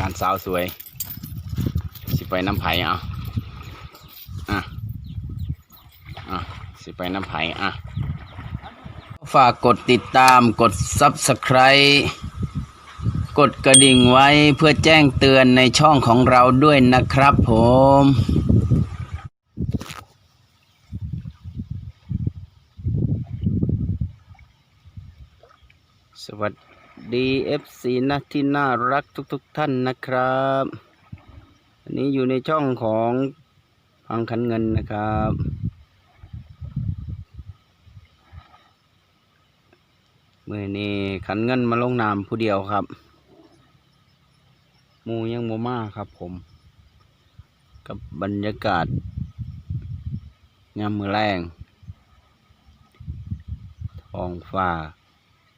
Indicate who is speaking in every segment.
Speaker 1: การสาวสวย สิไปน้ำไผ่อะอะอะสิไปน้ำไผ่อะฝากกดติดตามกด Subscribe กดกระดิ่งไว้เพื่อแจ้งเตือนในช่องของเราด้วยนะครับผมสวัสดี FC นะที่น่ารักทุกๆทท่านนะครับอันนี้อยู่ในช่องของพังขันเงินนะครับ เมื่อนี้ขันเงินมาลงนามผู้เดียวครับ มูยังโมมาครับผม กับบรรยากาศยามมือแรงทองฟ้า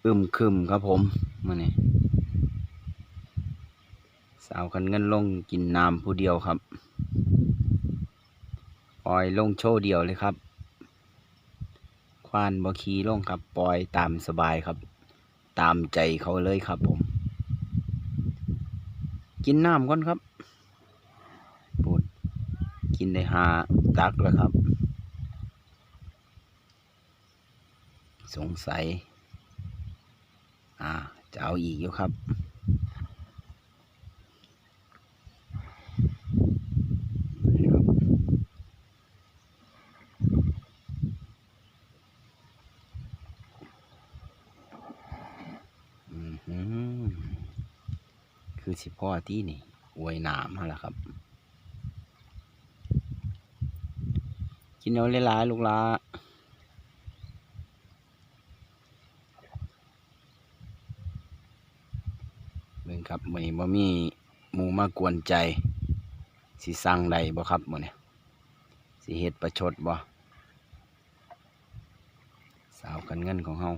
Speaker 1: อึมครึมครับผมมาเนี่สาวคันเงินลงกินน้ำผู้เดียวครับปล่อยลงโชว์เดียวเลยครับ ควานบอคีลงครับปล่อยตามสบายครับ ตามใจเขาเลยครับผม กินน้ำก่อนครับปูดกินได้หาตักแล้วครับ สงสัย จะเอาอีกอยู่ครับครับอือหือคือสิพ่อที่นี่อวยหนามฮะล่ะครับ กินเอาหลายลูกหลา เบิ่ง ครับมือนี้บ่มีหมูมากวนใจสิสั่งใดบ่ครับมือนี้สิเฮ็ดประชดบ่สาวกันเงินของเฮา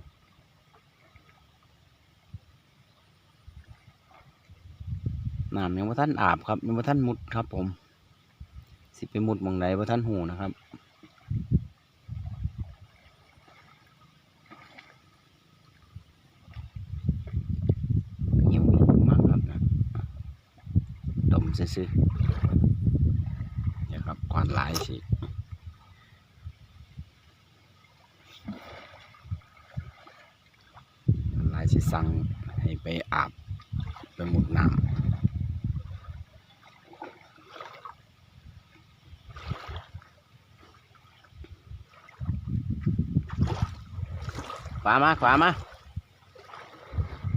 Speaker 1: น้ำยังบ่ทันอาบครับยังบ่ทันมุดครับผม สิไปมุดมองใดบ่ทันหูนะครับ เงียบมากครับนะดม ซื่อๆเนี่ยครับควันหลายสิหลายสิสั่งให้ไปอาบไปหมุดน้ำขวามาขวามา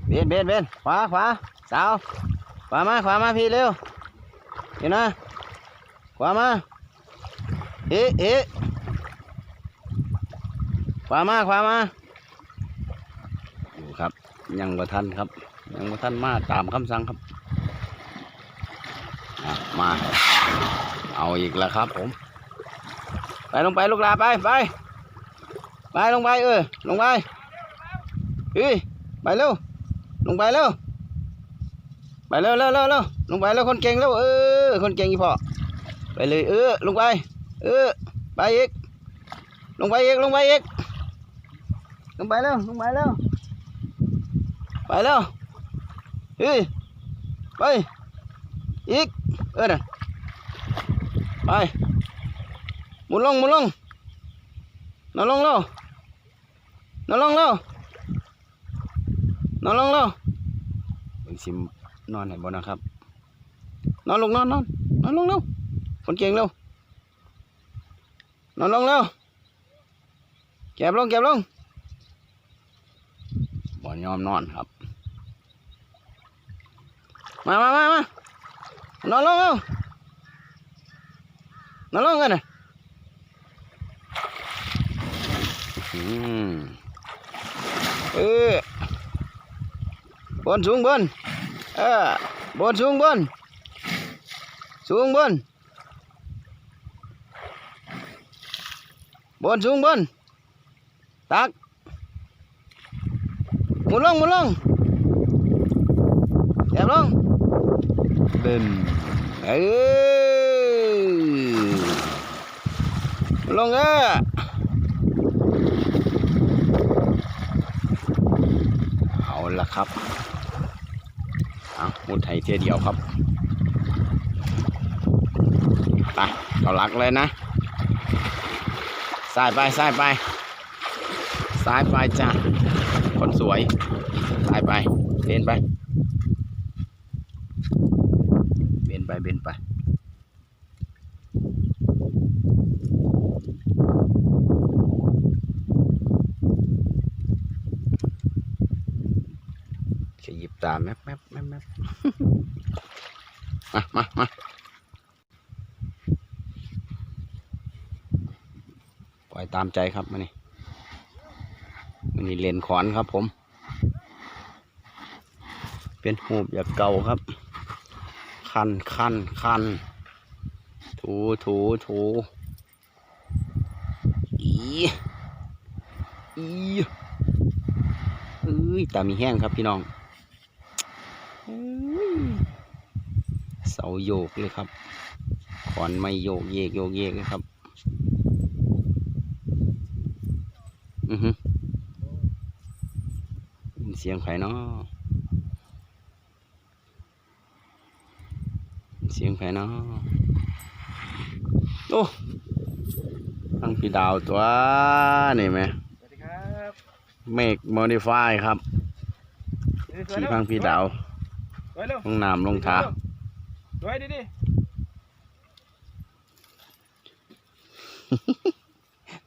Speaker 1: เบนเบนเบนขวาขวาสาวขวามาขวามาพี่เร็ว เห็นนะขวามาเอ๊ะเอ๊ะขวามาขวามาอยู่ครับ ยังบ่ทันครับ ยังบ่ทันมาตามคำสั่งครับมาเอาอีกแล้วครับผม ไปลงไปลูกลาไปไปไปลงไปเออลงไปเฮ้ยไปเร็วลงไปเร็ว ไปเร็วเร็วเร็วเร็วลงไปแล้วคนเก่งแล้วเออ คนเก่งอีพ่อไปเลยเออลงไป เออไปอีกลงไปอีกลงไปอีกลงไปเร็วลงไปเร็วไปเร็วเฮ้ยไปอีกเออน่ะไปหมุนลงหมุนลงนอนลงเร็วนอนลงเร็วนอนลงแล้วเบิ่งซิม นอนไหนบ่นะครับ นอนลงนอนนอนนอนลงเร็วคนเก่งเร็วนอนลงเร็วเก็บลงเก็บลงบ่ยอมนอนครับ มามามามานอนลงเร็วนอนลงกันนะอืมเออบนสูงบน เออบนสูงบนสูงบนบนสูงบนตักหมุนลงหมุนลงแอบลงเบิ่มเออหมุนลงเออเอาละครับ มุดไทยเทียเดียวครับไปเขาลักเลยนะสายไปสายไปสายไปจ้าคนสวยสายไปเบนไปเบนไปเบนไป ขยิบตาแมบแมบแมบแมบมามามาปล่อยตามใจครับมานี่มันนี่เลนขอนครับผม เป็นหูบอยากเก่าครับ คันคันคันถูถูถูอีอีเอ้ยตามีแห้งครับพี่น้อง เสาโยกเลยครับ ขอนไม่โยกเยกโยกเยกเลยครับ อือฮึได้ยินเสียงไผเนาะได้ยินเสียงไผเนาะโอ้ทั้งพี่ดาวตัวนี่ไหม
Speaker 2: สวัสดีครับ
Speaker 1: เมกโมดิฟายครับที่พังพี่ดาว
Speaker 2: สวยเร็ว
Speaker 1: ลงน้ำลงท้า
Speaker 2: ส วยดิดิ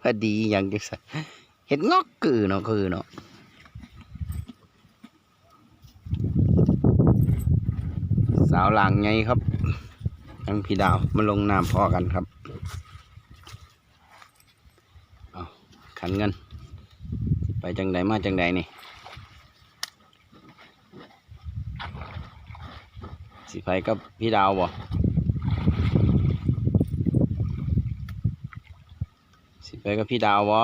Speaker 1: พอดีอย่างจังสัเห็ดงอกคือเนาะคือเนาะสาวหลังไงครับทั้งพี่ดาวมาลงน้ำพ่อกันครับเอาขันเงิน ไปจังใดมาจังใดนี่ สิไฟกับพี่ดาวบ่สิไปกับพี่ดาวบ่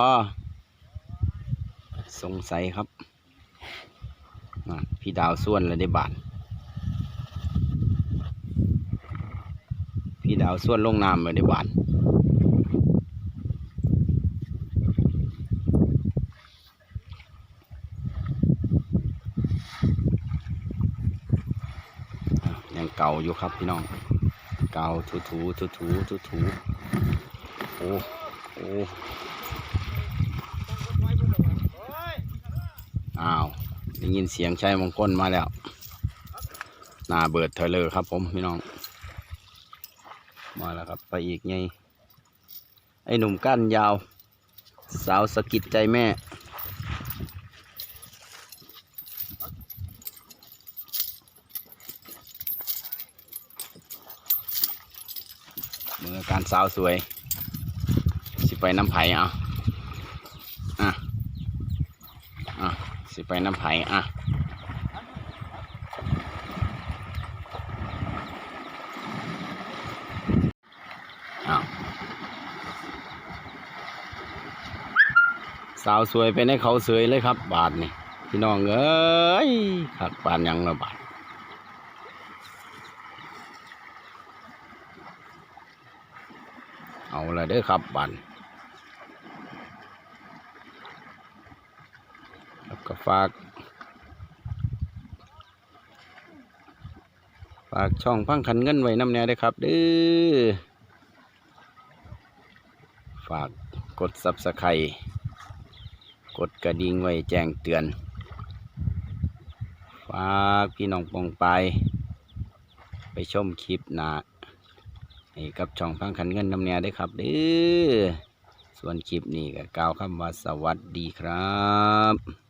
Speaker 1: สงสัยครับน่ะพี่ดาวส่วนเลยได้บาทพี่ดาวส่วนลงน้ำเลยได้บาท อะยัง เก่าอยู่ครับพี่น้อง เก่าถูถูถูถูถูถูโอ้โอ้อ้าวได้ยินเสียงใชัยมงคลมาแล้วหน้าเบิดเธอเลยครับ ผมพี่น้อง มาแล้วครับไปอีกไงไอ้หนุ่มก้านยาว สาวสะกิดใจแม่ มือการสาวสวย สิไปน้ำไผ่อะอะอะสิไปน้ำไผ่อะสาวสวยไปในเขาเสยเลยครับ บาทนี่พี่น้องเอ้ยขัดปานยังละบาท เด้อครับบันแล้วก็ฝากฝากช่องพังขันเงินไว้น้ำแน่ด้วยครับเด้อฝากกดซับสไครกดกระดิ่งไว้แจ้งเตือน ฝากพี่น้องปองไป ไปชมคลิปหนา นี่กับช่องพังขันเงินนำแนวได้ครับเด้อส่วนคลิปนี้ก็กล่าวคำว่าสวัสดีครับ